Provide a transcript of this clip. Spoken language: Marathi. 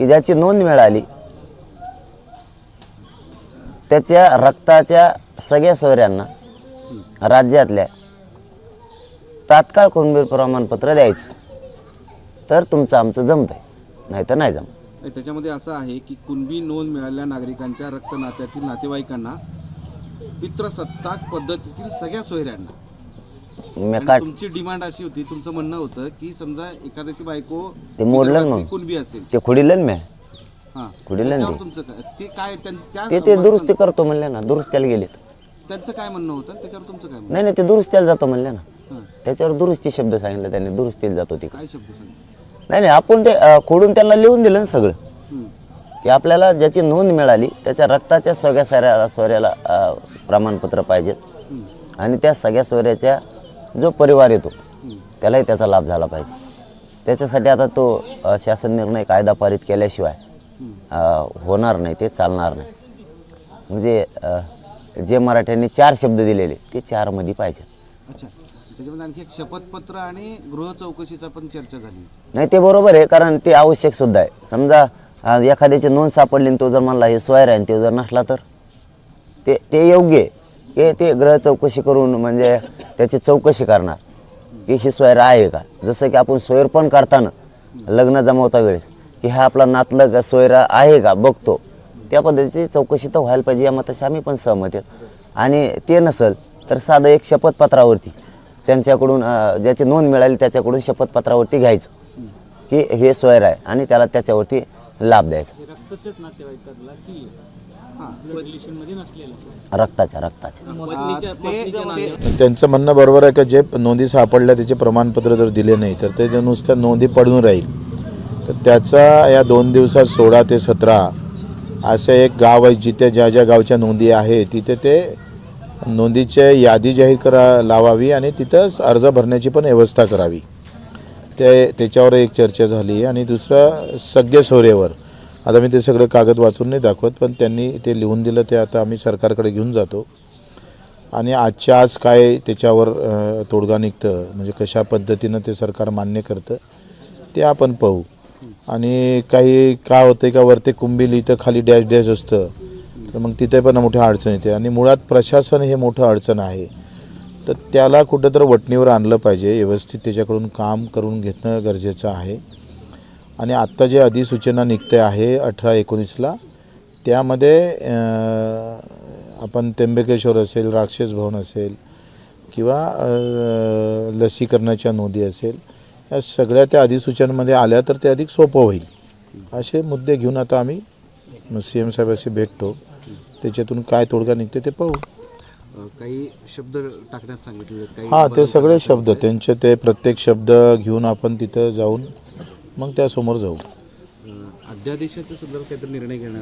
की ज्याची नोंद मिळाली त्याच्या रक्ताच्या सगळ्या सोयऱ्यांना राज्यातल्या तात्काळ कुणबीर प्रमाणपत्र द्यायचं. तर तुमचं आमचं जमतंय नाही तर नाही जमत त्याच्यामध्ये असं आहे की कुणबी नोंद मिळालेल्या नागरिकांच्या रक्त नात्यातील नातेवाईकांना पित्रसत्ताक पद्धतीतील सगळ्या सोयऱ्यांना मी आणि काट तुमची डिमांड अशी होती तुमचं म्हणणं होतं की समजा एखाद्याची बायको ते मोडलं ना मग. कुणबी असेल. ते खुडीलं मी हा. खुडीलं ना त्याच्यावर ते. तुमचं काय? ते काय त्यां- त्या ते ते दुरुस्ती करतो म्हणले ना दुरुस्त्याला गेलेत. त्यांचं काय म्हणणं होतं? त्याच्यावर तुमचं काय म्हणणं? नाही नाही ते दुरुस्त्याला जातो म्हणले ना. हां. त्याच्यावर दुरुस्ती शब्द सांगितलं त्यांनी दुरुस्तीला जातो तिकडे काय शब्द नाही नाही आपण ते अं, खोडून त्यांना लिहून दिलं ना सगळं. की आपल्याला ज्याची नोंद मिळाली त्याच्या रक्ताच्या सगळ्या साऱ्या सोऱ्याला अं, प्रमाणपत्र पाहिजेत. आणि त्या सगळ्या सोऱ्याच्या जो परिवार येतो त्यालाही त्याचा लाभ झाला पाहिजे. त्याच्यासाठी आता तो शासन निर्णय कायदा पारित केल्याशिवाय होणार नाही ते चालणार नाही. म्हणजे जे मराठ्यांनी चार शब्द दिलेले ते चारमध्ये पाहिजे अच्छा. त्याच्यामध्ये आणखी एक शपथपत्र आणि गृह चौकशीचा पण चर्चा झाली. नाही ते बरोबर आहे कारण ते आवश्यक सुद्धा आहे. समजा एखाद्याची नोंद सापडली आणि तो जर म्हणला हे सोयर आहे तो जर नसला तर? ते ते योग्य आहे. की ते ग्रह चौकशी करून म्हणजे त्याची चौकशी करणार. की ही सोयर आहे का? जसं की आपण सोयर पण करताना लग्न जमवता वेळेस की हा आपला नातलग सोयर आहे का? बघतो. त्या पद्धतीची चौकशी तर व्हायला पाहिजे या मताशी आम्ही पण सहमत आहेत आणि ते नसेल तर साधं एक शपथपत्रावरती त्यांच्याकडून ज्याची नोंद मिळाली त्याच्याकडून शपथपत्रावरती घ्यायचं. की हे सोयर आहे आणि त्याला त्याच्यावरती लाभ द्यायचा. रक्ताच्या रक्ताच्या त्यांचं म्हणणं बरोबर आहे का जे नोंदी सापडल्या त्याचे प्रमाणपत्र जर दिले नाही तर ते नुसत्या नोंदी पडून राहील. तर त्याचा या दोन दिवसात सोळा ते सतरा असं एक गाव आहे जिथे ज्या ज्या गावच्या नोंदी आहे तिथे ते नोंदीचे यादी जाहीर करा लावावी आणि तिथंच अर्ज भरण्याची पण व्यवस्था करावी. ते त्याच्यावर एक चर्चा झाली आणि दुसरं सगळे सोरेवर आता मी ते सगळे कागद वाचून नाही दाखवत पण त्यांनी ते लिहून दिलं ते आता आम्ही सरकारकडे घेऊन जातो. आणि आजच्या आज काय त्याच्यावर तोडगा निघतं म्हणजे कशा पद्धतीनं ते सरकार मान्य करतं ते आपण पाहू. आणि काही काय होतं का वरती कुंबी लिहितं खाली डॅश डॅश असतं तर मग तिथे पण मोठ्या अडचण येते. आणि मुळात प्रशासन हे मोठं अडचण आहे. तर त्याला कुठंतरी वटणीवर आणलं पाहिजे व्यवस्थित त्याच्याकडून काम करून घेणं गरजेचं आहे. आणि आत्ता जे अधिसूचना निघते आहे अठरा एकोणीसला त्यामध्ये आपण त्र्यंबकेश्वर असेल राक्षस भवन असेल किंवा लसीकरणाच्या नोंदी असेल या सगळ्या त्या अधिसूचनेमध्ये आल्या तर ते अधिक सोपं होईल. असे मुद्दे घेऊन आता आम्ही सी एम साहेबाशी भेटतो. त्याच्यातून काय तोडगा निघते ते पाहू. काही शब्द टाकण्यास सांगितले हां ते सगळे शब्द त्यांचे ते प्रत्येक शब्द घेऊन आपण तिथं जाऊन मग त्यासमोर जाऊ. अध्यादेशाच्या संदर्भात काहीतरी निर्णय घेणार आहे.